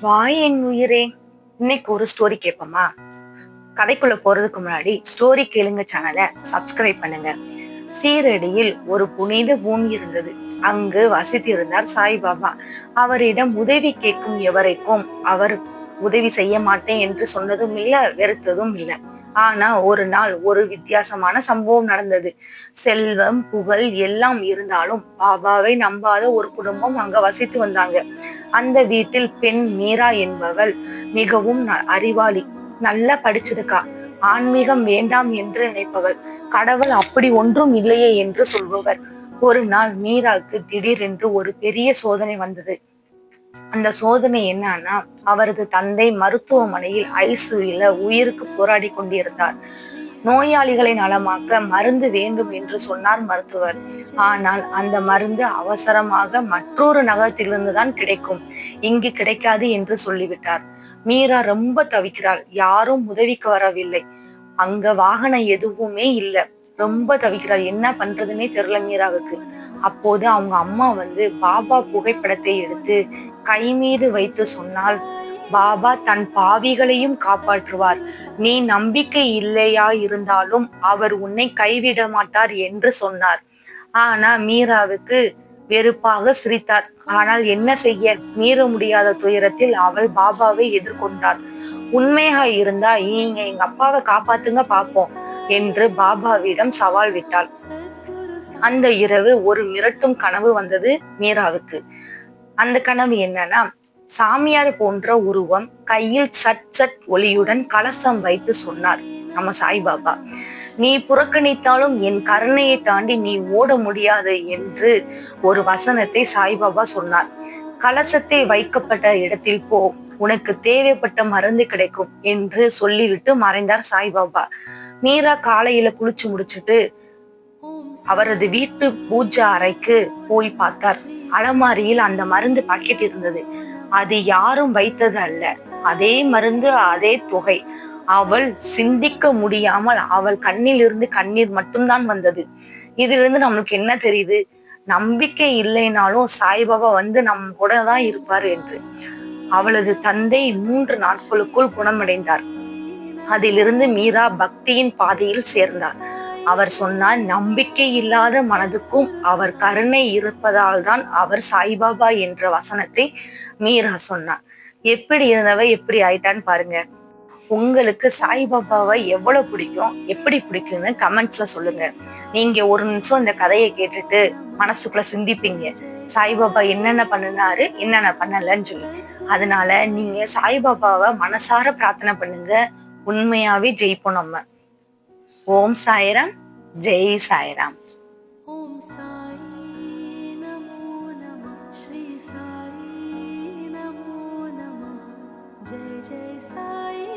வாய் என் உயிரே. இன்னைக்கு ஒரு ஸ்டோரி கேட்போமா கதைக்குள்ள போறதுக்கு முன்னாடி ஸ்டோரி கேளுங்க சேனலை சப்ஸ்கிரைப் பண்ணுங்க. சீரடியில் ஒரு புனித பூமி இருந்தது. அங்கு வசித்திருந்தார் சாய்பாபா. அவரிடம் உதவி கேட்கும் எவரைக்கும் அவர் உதவி செய்ய மாட்டேன் என்று சொன்னதும் இல்ல வெறுத்ததும் இல்லை. ஆனா ஒரு நாள் ஒரு வித்தியாசமான சம்பவம் நடந்தது. செல்வம் புகழ் எல்லாம் இருந்தாலும் பாபாவை நம்பாத ஒரு குடும்பம் அங்க வசித்து வந்தாங்க. அந்த வீட்டில் பெண் மீரா என்பவள் மிகவும் ந- அறிவாளி நல்லா படிச்சிருக்கா. ஆன்மீகம் வேண்டாம் என்று நினைப்பவள். கடவுள் அப்படி ஒன்றும் இல்லையே என்று சொல்பவர். ஒரு நாள் மீராவுக்கு திடீரென்று ஒரு பெரிய சோதனை வந்தது. அந்த சோதனை என்னன்னா அவரது தந்தை மருத்துவமனையில் ஐசியூல உயிருக்கு போராடி கொண்டிருந்தார். நோயாளிகளை நலமாக்க மருந்து வேண்டும் என்று சொன்னார் மருத்துவர். ஆனால் அந்த மருந்து அவசரமாக மற்றொரு நகரத்திலிருந்து தான் கிடைக்கும். இங்கு கிடைக்காது என்று சொல்லிவிட்டார். மீரா ரொம்ப தவிக்கிறாள். யாரும் உதவிக்கு வரவில்லை. அங்க வாகனம் எதுவுமே இல்லை. ரொம்ப தவிக்கிறாள் என்ன பண்றதுன்னே தெரியல மீராவுக்கு. அப்போது அவங்க அம்மா வந்து பாபா புகைப்படத்தை எடுத்து கை மீது வைத்து சொன்னால் பாபா தன் பாவிகளையும் காப்பாற்றுவார். நீ நம்பிக்கை இல்லையா இருந்தாலும் அவர் உன்னை கைவிட மாட்டார் என்று சொன்னார். ஆனா மீராவுக்கு வெறுப்பாக சிரித்தார். ஆனால் என்ன செய்ய? மீற முடியாத துயரத்தில் அவள் பாபாவை எதிர்கொண்டார் உண்மையா இருந்தா நீங்க எங்க அப்பாவை காப்பாத்துங்க பாப்போம். என்று பாபாவிடம் சவால் விட்டாள். அந்த இரவு ஒரு மிரட்டும் கனவு வந்தது மீராவுக்கு. அந்த கனவு என்னன்னா சாமியார் போன்ற உருவம் கையில் சட் சட் ஒளியுடன் கலசம் வைத்து சொன்னார். நம்ம சாய்பாபா நீ புறக்கணித்தாலும் என் கருணையை தாண்டி நீ ஓட முடியாது என்று ஒரு வசனத்தை சாய்பாபா சொன்னார். கலசத்தை வைக்கப்பட்ட இடத்தில் போ உனக்கு தேவைப்பட்ட மருந்து கிடைக்கும் என்று சொல்லிவிட்டு மறைந்தார் சாய்பாபா. மீரா காலையில குளிச்சு முடிச்சிட்டு அவரது வீட்டு பூஜை அறைக்கு போய் பார்த்தார். அலமாரியில் அந்த மருந்து பாக்கெட் இருந்தது. அது யாரும் வைத்தது அல்ல. அதே மருந்து அதே தொகை. அவள் சிந்திக்க முடியாமல் அவள் கண்ணில் இருந்து கண்ணீர் மட்டும்தான் வந்தது. இதிலிருந்து நம்மளுக்கு என்ன தெரியுது? நம்பிக்கை இல்லைனாலும் சாய்பாபா வந்து நம்ம கூட தான் இருப்பார் என்று. அவளது தந்தை மூன்று நாட்களுக்குள் குணமடைந்தார். அதிலிருந்து மீரா பக்தியின் பாதையில் சேர்ந்தார். அவர் சொன்னார் நம்பிக்கை இல்லாத மனதுக்கும் அவர் கருணை இருப்பதால் தான் அவர் சாய்பாபா என்ற வசனத்தை மீரா சொன்னார். எப்படி இருந்தவ எப்படி ஆயிட்டான்னு பாருங்க. உங்களுக்கு சாய்பாபாவை எவ்வளவு பிடிக்கும் எப்படி பிடிக்கும்னு கமெண்ட்ஸ்ல சொல்லுங்க. நீங்க ஒரு நிமிஷம் இந்த கதையை கேட்டுட்டு மனசுக்குள்ள சிந்திப்பீங்க. சாய்பாபா என்னென்ன பண்ணினாரு என்னென்ன பண்ணலன்னு சொல்லி. அதனால நீங்க சாய்பாபாவை மனசார பிரார்த்தனை பண்ணுங்க. உண்மையாவே ஜெயிப்போம் நம்ம. ஓம் சாய்ராம் ஜெய் சாயிராம். ஓம் சாய் நமோ நம ஸ்ரீ சாய் நமோ நம. ஜெய் ஜெய் சாய்